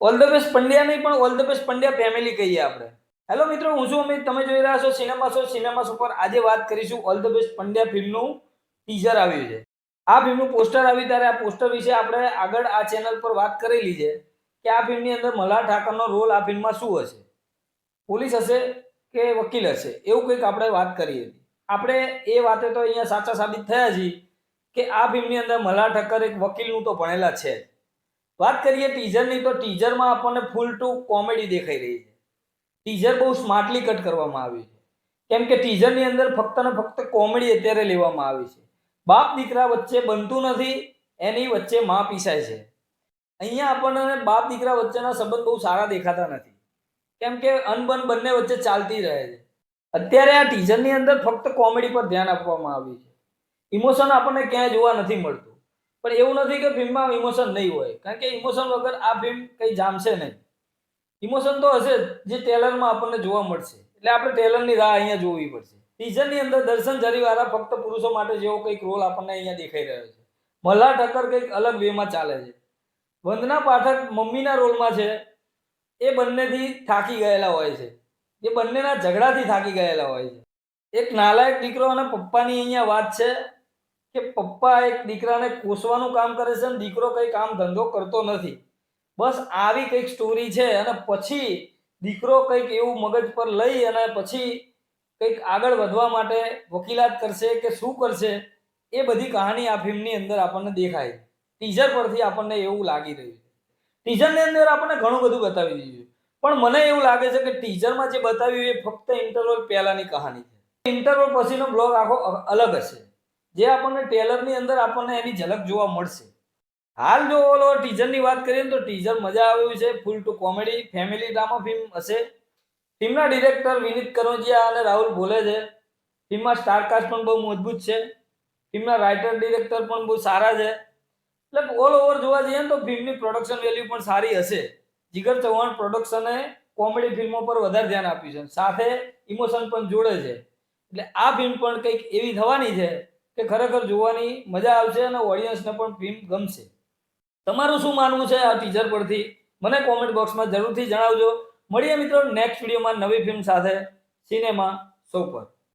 All the best Pandya નહીં, પણ all the best Pandya family કહીએ આપણે. હેલો મિત્રો, હું છું અમિત, તમે જોઈ રહ્યા છો સિનેમા શો સિનેમા શો પર આજે વાત કરીશું ઓલ ધ બેસ્ટ પંડ્યા ફિલ્મનું ટીઝર આવ્યું છે. આ ફિલ્મનું પોસ્ટર આવ્યું ત્યારે આ પોસ્ટર વિશે આપણે આગળ આ ચેનલ પર વાત કરેલી છે કે આ ફિલ્મની અંદર મલ્હાર ઠાકરનો રોલ આ ફિલ્મમાં શું હશે? પોલીસ હશે કે વકીલ હશે? એવું કંઈક આપણે વાત કરી હતી આપણે એ વાતે તો અહીંયા સાચા સાબિત થયા છીએ કે આ ફિલ્મની અંદર મલ્હાર ઠક્કર એક વકીલનું તો ભણેલા છે. વાત કરીએ ટીઝરની તો ટીઝરમાં આપણને ફૂલ ટુ કોમેડી દેખાઈ રહી છે. ટીઝર બહુ સ્માર્ટલી કટ કરવામાં આવ્યું છે. કેમ કે ટીઝરની અંદર ફક્ત ને ફક્ત કોમેડી અત્યારે લેવામાં આવી છે. બાપ દીકરા વચ્ચે બનતું નથી, એની વચ્ચે માં પીસાય છે. અહીંયા આપણને બાપ દીકરા વચ્ચેના સંબંધ બહુ સારા દેખાતા નથી. કેમ કે અનબન બંને વચ્ચે ચાલતી રહે છે. અત્યારે આ ટીઝરની અંદર ફક્ત કોમેડી પર ધ્યાન આપવામાં આવ્યું છે. ઇમોશન આપણને ક્યાંય જોવા નથી મળતું. પણ એવું નથી કે ફિલ્મમાં ઇમોશન નહીં હોય. કારણ કે ઇમોશન વગર આ ફિલ્મ કંઈ જામશે નહીં. ઇમોશન તો હશે જ, ટ્રેલરમાં આપણને જોવા મળશે. એટલે આપણે ટ્રેલરની રાહ અહીંયા જોવી પડશે. ટીઝરની અંદર દર્શન જરીવાળા ફક્ત પુરુષો માટે જેવો કંઈક રોલ આપણને અહીંયા દેખાઈ રહ્યો છે. મલ્હાર ઠક્કર કંઈક અલગ વેમાં ચાલે છે. વંદના પાઠક મમ્મીના રોલમાં છે. એ બંનેથી થાકી ગયેલા હોય છે. એ બંનેના ઝઘડાથી થાકી ગયેલા હોય છે. એક નાલાયક દીકરો અને પપ્પાની અહીંયા વાત છે. કે પપ્પા એક દીકરાને કોસવાનું કામ કરે છે અને દીકરો કંઈ કામ ધંધો કરતો નથી. બસ આવી કંઈક સ્ટોરી છે અને પછી દીકરો કંઈક એવું મગજ પર લઈ અને પછી કંઈક આગળ વધવા માટે વકીલાત કરશે કે શું કરશે, એ બધી કહાની આ ફિલ્મની અંદર આપણને દેખાય. ટીઝર પરથી આપણને એવું લાગી રહ્યું છે. ટીઝરની અંદર આપણને ઘણું બધું બતાવી દીધું પણ મને એવું લાગે છે કે ટીઝરમાં જે બતાવ્યું એ ફક્ત ઇન્ટરવલ પહેલાની કહાની છે. ઇન્ટરવલ પછીનો બ્લોગ આખો અલગ હશે. જે આપણને ટેલરની અંદર આપણને એની ઝલક જોવા મળશે. હાલ જો ઓલો ટીઝરની વાત કરીએ તો ટીઝર મજા આવ્યું છે. Full to comedy family drama film હશે. ફિલ્મના ડિરેક્ટર વિનીત કનોજિયા અને રાહુલ ભોલે છે. ફિલ્મમાં સ્ટારકાસ્ટ પણ બહુ મજબૂત છે. ફિલ્મના રાઇટર ડિરેક્ટર પણ બહુ સારા છે. એટલે ઓલ ઓવર જોવા જઈએ તો ફિલ્મની પ્રોડક્શન વેલ્યુ પણ સારી હશે. જીગર ચૌહાણ પ્રોડક્શને કોમેડી ફિલ્મો પર વધારે ધ્યાન આપ્યું છે. સાથે ઇમોશન પણ જોડે છે. એટલે આ ફિલ્મ પણ કંઈક એવી થવાની છે કે ખરેખર જોવાની મજા આવશે અને ઓડિયન્સને પણ ફિલ્મ ગમશે. તમારું શું માનવું છે આ ટીઝર પરથી? મને કોમેન્ટ બોક્સમાં જરૂરથી જણાવજો. મળીએ મિત્રો નેક્સ્ટ વિડીયોમાં નવી ફિલ્મ સાથે. સિનેમા શો પર.